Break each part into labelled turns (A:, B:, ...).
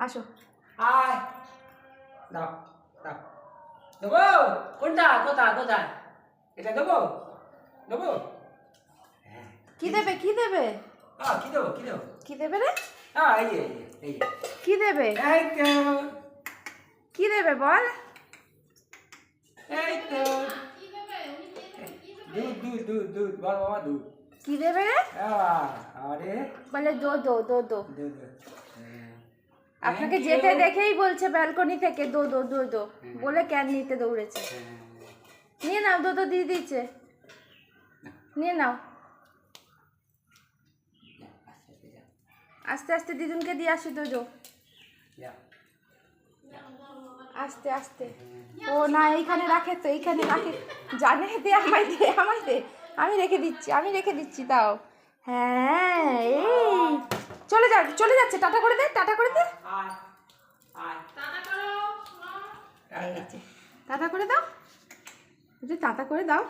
A: আসো
B: দাও দাও দেবো কোনটা কোথায় কোথায় এটা দেবো দেবো
A: কি দেবে কি দেবে
B: কি দেবো কি দেবো
A: কি দেবে রে
B: হ্যাঁ এই যে এই যে
A: কি দেবে
B: এই তো
A: কি দেবে বল
B: এই তো দুধ দুধ দুধ দুধ বল বাবা দুধ
A: কি দেবে রে
B: আরে
A: বলে দো দো দো দো
B: দুধ হ্যাঁ।
A: আপনাকে যেতে দেখেই বলছে ব্যালকনি থেকে দো দো দো দো। বলে ক্যান নিতে দৌড়েছে।
B: হ্যাঁ।
A: নিয়ে নাও দো দো দিয়ে দিচ্ছে নিয়ে নাও।
B: আস্তে আস্তে যা,
A: আস্তে আস্তে দিদুনকে দিয়ে আসি দো দো। আস্তে আস্তে। ও না এইখানে রাখে তো এইখানে রাখে। জানে দে আমায় দে আমায় দে। আমি রেখে দিচ্ছি আমি রেখে দিচ্ছি তাও হ্যাঁ এই। চলে যা চলে যাচ্ছে। টাটা করে দে টাটা করে দে।
B: আয় আয়।
A: এই যে টাটা করে দাও। এই যে টাটা করে দাও।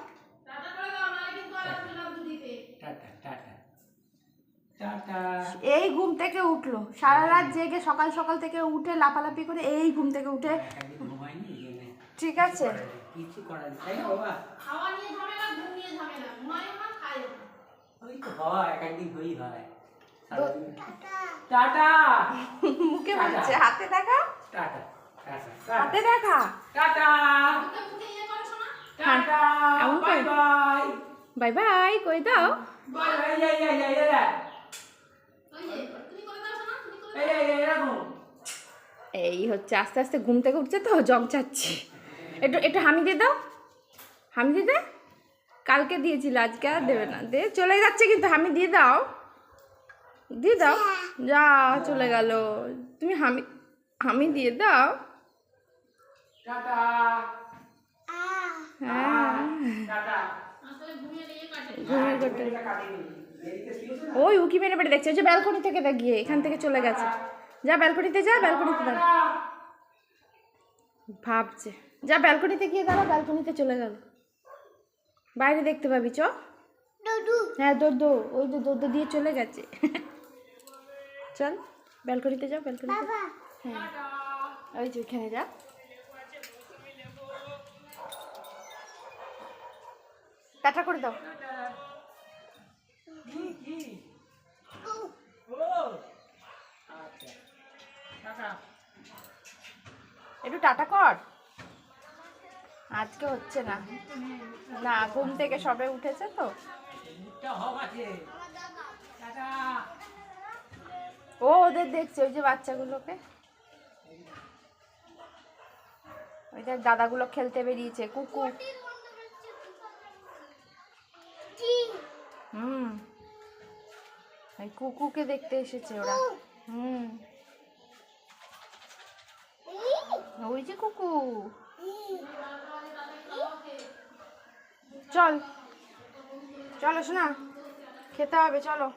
A: এই ঘুম থেকে উঠল। সারা রাত জেগে সকাল সকাল থেকে উঠে লাপালাপি করে এই ঘুম থেকে উঠে
B: এই জন্যে।
A: ঠিক আছে।
B: কিছু করার তাই বাবা?
C: খাওয়া নিয়ে ঝামেলা ঘুম নিয়ে ঝামেলা। ঘুমায়ও না খায়ও
B: ওই তো হয় এক একদিন হই হয়। টাটা
A: মুখে বলছে হাতে দেখা?
B: টাটা
A: হাতে দেখা?
B: টাটা
C: ইয়ে
B: বাই? বাই
A: বাই বাই কই দাও?
B: বাই বাই এই এই এই এই এই
A: হচ্ছে আস্তে আস্তে ঘুম থেকে উঠছে তো জগ যাচ্ছে একটু একটু হামি দিয়ে দাও। হামি দিয়ে দে। কালকে দিয়েছিল আজকে আর দেবে না। দে চলে যাচ্ছে কিন্তু হামি দিয়ে দাও। দিয়ে দাও। যা চলে গেল। তুমি হামি হামি দিয়ে দাও। হ্যাঁ। ওই উকি মেরে মেরে দেখছে। ওই যে ব্যালকনি থেকে দেখ গিয়ে এখান থেকে চলে গেছে। যা ব্যালকনিতে যা ব্যালকনিতে দাঁড়া। ভাবছে। যা ব্যালকনিতে গিয়ে দাঁড়া ব্যালকনিতে চলে গেল। বাইরে দেখতে পাবি চ। হ্যাঁ দৌড় ওই তো দৌড় দিয়ে চলে গেছে। চল ব্যালকনিতে যাও ব্যালকনিতে। হ্যাঁ। ওই যে ওইখানে যা। টাটা করে দাও। একটু টাটা কর। আজকে হচ্ছে না। না ঘুম থেকে সবে উঠেছে তো
B: মুখটা হক আছে টাটা
A: ও ওদের দেখছে, ওই যে বাচ্চাগুলোকে। ওই যে দাদাগুলো খেলতে বেরিয়েছে, কুকু। হুম। ওই কুকুকে দেখতে এসেছে ওরা। হুম। ওই যে কুকু। চল। চলো শোনা খেতে হবে, চলো।